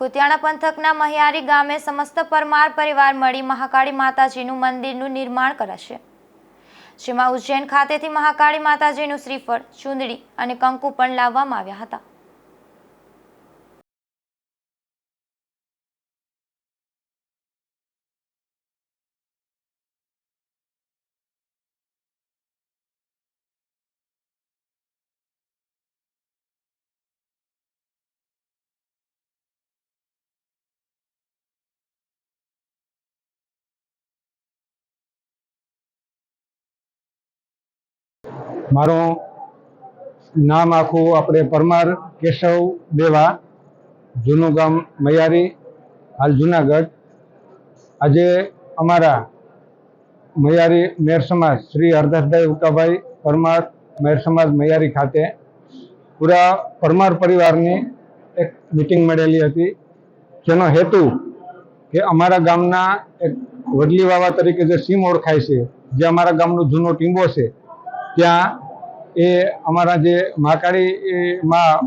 કુતિયાણા પંથકના મહિયારી ગામે સમસ્ત પરમાર પરિવાર મળી મહાકાળી માતાજીનું મંદિરનું નિર્માણ કરાશે. જેમાં ઉજ્જૈન ખાતેથી મહાકાળી માતાજીનું શ્રીફળ, ચુંદડી અને કંકુ પણ લાવવામાં આવ્યા હતા. મારું નામ આખું આપણે પરમાર કેશવ દેવા, જૂનું ગામ મયારી, હાલ જુનાગઢ. આજે અમારા મયારી મેર સમાજ શ્રી હરદાસભાઈ ઉકાભાઈ પરમાર મેર સમાજ મયારી ખાતે પૂરા પરમાર પરિવારની એક મિટિંગ મળેલી હતી. જેનો હેતુ કે અમારા ગામના એક વડલી વાવા તરીકે જે સીમ ઓળખાય છે, જે અમારા ગામનું જૂનો ટીંબો છે ત્યાં એ અમારા જે મહાકાળી માં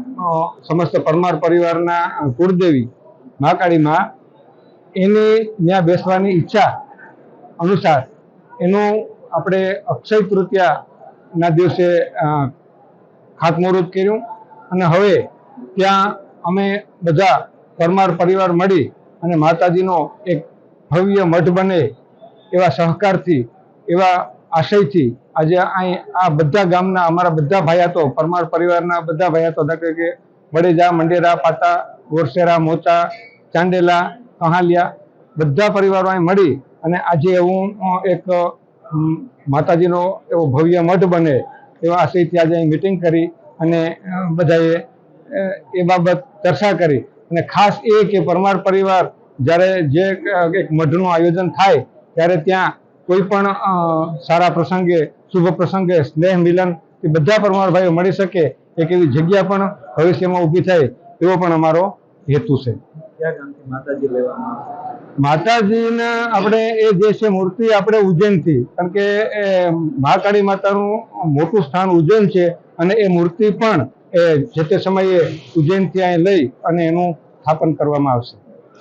સમસ્ત પરમાર પરિવારના કુળદેવી મહાકાળી માં એની ત્યાં બેસવાની ઈચ્છા અનુસાર એનું આપણે અક્ષય તૃતીયાના દિવસે ખાતમુહૂર્ત કર્યું અને હવે ત્યાં અમે બધા પરમાર પરિવાર મળી અને માતાજીનો એક ભવ્ય મઠ બને એવા સહકારથી, એવા આશયથી આજે અહીં આ બધા ગામના, અમારા બધા ભાયાતો પરમાર પરિવારના બધા ભાયાતો દાખલા કે વડેજા, મંડેરા, પાટા, ગોરસેરા, મોચા ચાંડેલા કહાલિયા બધા પરિવારો અહીં મળી અને આજે હું એક માતાજીનો એવો ભવ્ય મઠ બને એવા આશયથી આજે અહીં મિટિંગ કરી અને બધાએ એ બાબત ચર્ચા કરી. અને ખાસ એ કે પરમાર પરિવાર જ્યારે જે એક મઢનું આયોજન થાય ત્યારે ત્યાં કોઈ પણ સારા પ્રસંગે શુભ પ્રસંગે સ્નેહ મિલન એ બધા પરમાર ભાઈઓ મળી શકે. એક એવી જગ્યા પણ ભવિષ્યમાં ઊભી થાય એવો પણ અમારો હેતુ છે. માતાજીના આપણે એ જે છે મૂર્તિ આપણે ઉજ્જૈનથી કારણ કે મહાકાળી માતાનું મોટું સ્થાન ઉજ્જૈન છે અને એ મૂર્તિ પણ એ જે તે સમયે ઉજ્જૈનથી અહીં લઈ અને એનું સ્થાપન કરવામાં આવશે.